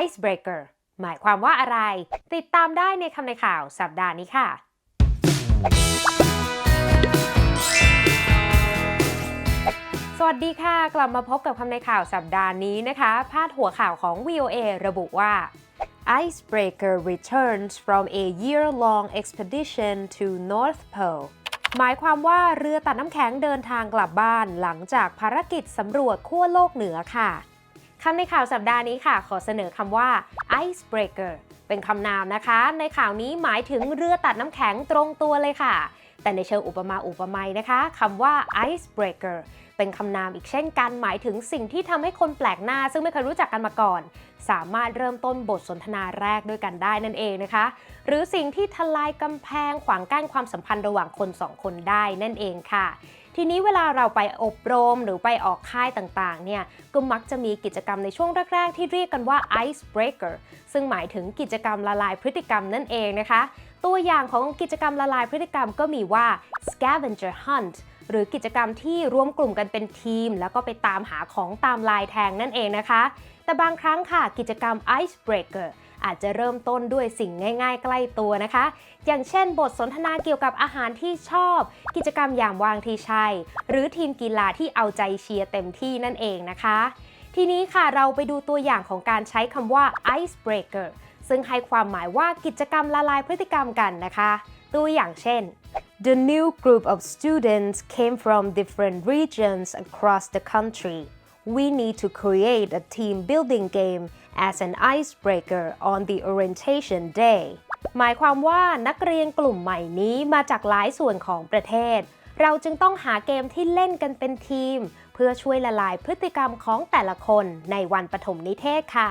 icebreaker หมายความว่าอะไร ติดตามได้ในคำในข่าวสัปดาห์นี้ค่ะ สวัสดีค่ะ กลับมาพบกับคำในข่าวสัปดาห์นี้นะคะ พาดหัวข่าวของ VOA ระบุว่า Icebreaker returns from a year-long expedition to North Pole หมายความว่าเรือตัดน้ำแข็งเดินทางกลับบ้านหลังจากภารกิจสำรวจขั้วโลกเหนือค่ะ คำในข่าวสัปดาห์นี้ค่ะ ขอเสนอคำว่า icebreaker เป็นคำนามนะคะ ในข่าวนี้หมายถึงเรือตัดน้ำแข็งตรงตัวเลยค่ะ แต่ในเชิงอุปมาอุปไมยนะคะคำว่า icebreaker เป็นคำนามอีกเช่นกันหมายถึงสิ่งที่ทำให้คนแปลกหน้า ซึ่งไม่เคยรู้จักกันมาก่อน สามารถเริ่มต้นบทสนทนาแรกด้วยกันได้นั่นเองนะคะ หรือสิ่งที่ทลายกำแพงขวางกั้นความสัมพันธ์ระหว่างคนสองคนได้นั่นเองค่ะทีนี้เวลาเราไปอบรมหรือไปออกค่ายต่างๆ เนี่ย ก็มักจะมีกิจกรรมในช่วงแรก ๆ ที่เรียกกันว่า icebreaker ซึ่งหมายถึงกิจกรรมละลายพฤติกรรมนั่นเองนะคะ ตัวอย่างของกิจกรรมละลายพฤติกรรมก็มีว่า scavenger hunt หรือกิจกรรมที่รวมกลุ่มกันเป็นทีม แล้วก็ไปตามหาของตามลายแทงนั่นเองนะคะ แต่บางครั้งค่ะกิจกรรม icebreaker อาจจะเริ่มต้นด้วยสิ่งง่าย ๆ ใกล้ตัวนะคะ อย่างเช่น บทสนทนาเกี่ยวกับอาหารที่ชอบ กิจกรรมยามว่างที่ใช่ หรือทีมกีฬาที่เอาใจเชียร์เต็มที่นั่นเองนะคะ ทีนี้ค่ะเราไปดูตัวอย่างของการใช้คำว่า icebreaker ซึ่งให้ความหมายว่ากิจกรรมละลายพฤติกรรมกันนะคะ ตัวอย่างเช่น The new group of students came from different regions across the country. We need to create a team building game as an icebreaker on the orientation day. หมายความว่านักเรียนกลุ่มใหม่นี้มาจากหลายส่วนของประเทศ เราจึงต้องหาเกมที่เล่นกันเป็นทีม เพื่อช่วยละลายพฤติกรรมของแต่ละคนในวันปฐมนิเทศค่ะ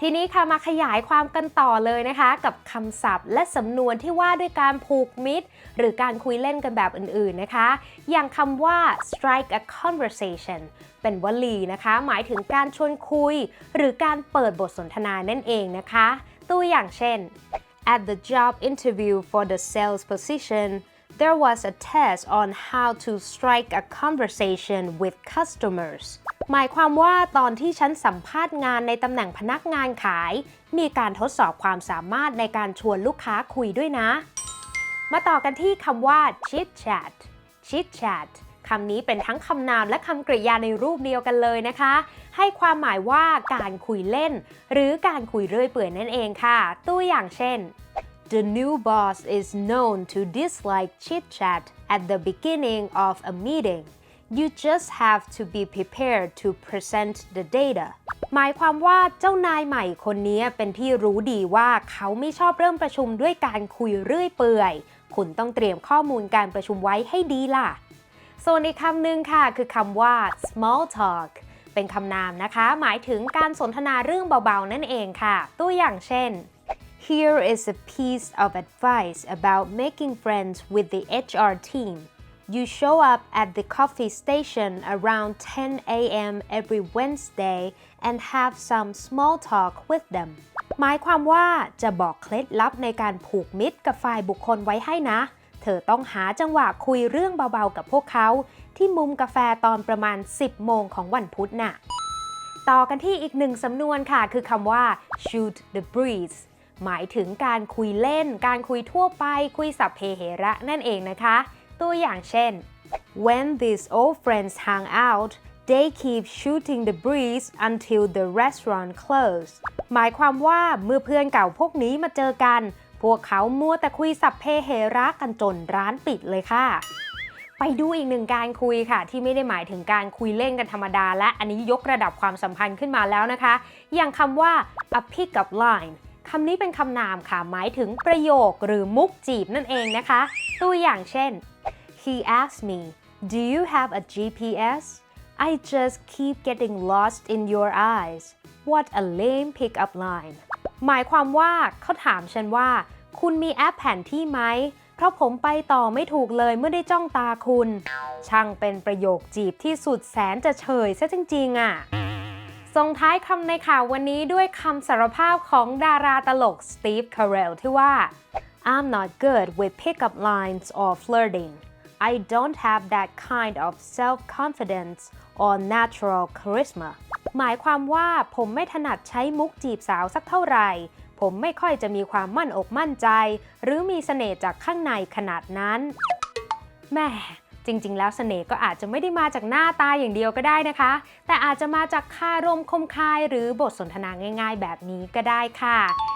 ทีนี้ค่ะมาขยายความกันต่อเลยนะคะ กับคำศัพท์ และสำนวนที่ว่าด้วยการผูกมิตร หรือการคุยเล่นกันแบบอื่นๆนะคะ อย่างคำว่า strike a conversation เป็นวลีนะคะ หมายถึงการชวนคุย หรือการเปิดบทสนทนานั่นเองนะคะ ตัวอย่างเช่น at the job interview for the sales position there was a test on how to strike a conversation with customers หมายความว่าตอนที่ฉันสัมภาษณ์งานในตำแหน่งพนักงานขาย มีการทดสอบความสามารถในการชวนลูกค้าคุยด้วยนะ มาต่อกันที่คำว่า chit chat chit chat คำนี้เป็นทั้งคำนามและคำกริยาในรูปเดียวกันเลยนะคะ ให้ความหมายว่าการคุยเล่น หรือการคุยเรื่อยเปื่อยนั่นเองค่ะ ตัวอย่างเช่น The new boss is known to dislike chit chat at the beginning of a meeting. You just have to be prepared to present the data. หมายความว่าเจ้านายใหม่คนนี้เป็นที่รู้ดีว่าเขาไม่ชอบเริ่มประชุมด้วยการคุยเรื่อยเปื่อย คุณต้องเตรียมข้อมูลการประชุมไว้ให้ดีล่ะ ส่วนอีกคำหนึ่งค่ะ คือคำว่า small talk เป็นคำนามนะคะ หมายถึงการสนทนาเรื่องเบาๆ นั่นเองค่ะ ตัวอย่างเช่น Here is a piece of advice about making friends with the HR team. You show up at the coffee station around 10 a.m. every Wednesday and have some small talk with them. หมายความว่าจะบอกเคล็ดลับในการผูกมิตรกับฝ่ายบุคคลไว้ให้นะ เธอต้องหาจังหวะคุยเรื่องเบาๆกับพวกเขา ที่มุมกาแฟตอนประมาณ 10 โมงของวันพุธน่ะ ต่อกันที่อีกหนึ่งสำนวนค่ะ คือคำว่า shoot the breeze หมายถึงการคุยเล่น การคุยทั่วไป คุยสัพเพเหระนั่นเองนะคะ ตัวอย่างเช่น when these old friends hang out they keep shooting the breeze until the restaurant closed หมายความว่าเมื่อเพื่อนเก่าพวกนี้มาเจอกัน พวกเขามัวแต่คุยสัพเพเหระกันจนร้านปิดเลยค่ะ ไปดูอีกหนึ่งการคุยค่ะ ที่ไม่ได้หมายถึงการคุยเล่นกันธรรมดา และอันนี้ยกระดับความสัมพันธ์ขึ้นมาแล้วนะคะ อย่างคำว่า a pick up line คำนี้เป็นคำนามค่ะ หมายถึงประโยคหรือมุกจีบนั่นเองนะคะ ตัวอย่างเช่น he asked me do you have a GPS I just keep getting lost in your eyes what a lame pick up line หมายความว่าเขาถามฉันว่า คุณมีแอปแผนที่ไหม เพราะผมไปต่อไม่ถูกเลยเมื่อได้จ้องตาคุณ ช่างเป็นประโยคจีบที่สุดแสนจะเฉยซะจริงๆอะส่งท้ายคำในข่าววันนี้ด้วยคำสารภาพของดาราตลกสตีฟคาร์เรลที่ว่า I'm not good with pickup lines or flirting I don't have that kind of self-confidence or natural charisma หมายความว่าผมไม่ถนัดใช้มุกจีบสาวสักเท่าไหร่ ผมไม่ค่อยจะมีความมั่นอกมั่นใจ หรือมีเสน่ห์จากข้างในขนาดนั้น แม่จริง ๆ แล้วเสน่ห์ก็อาจจะไม่ได้มาจากหน้าตาอย่างเดียวก็ได้นะคะ แต่อาจจะมาจากคารมคมคายหรือบทสนทนาง่าย ๆ แบบนี้ก็ได้ค่ะ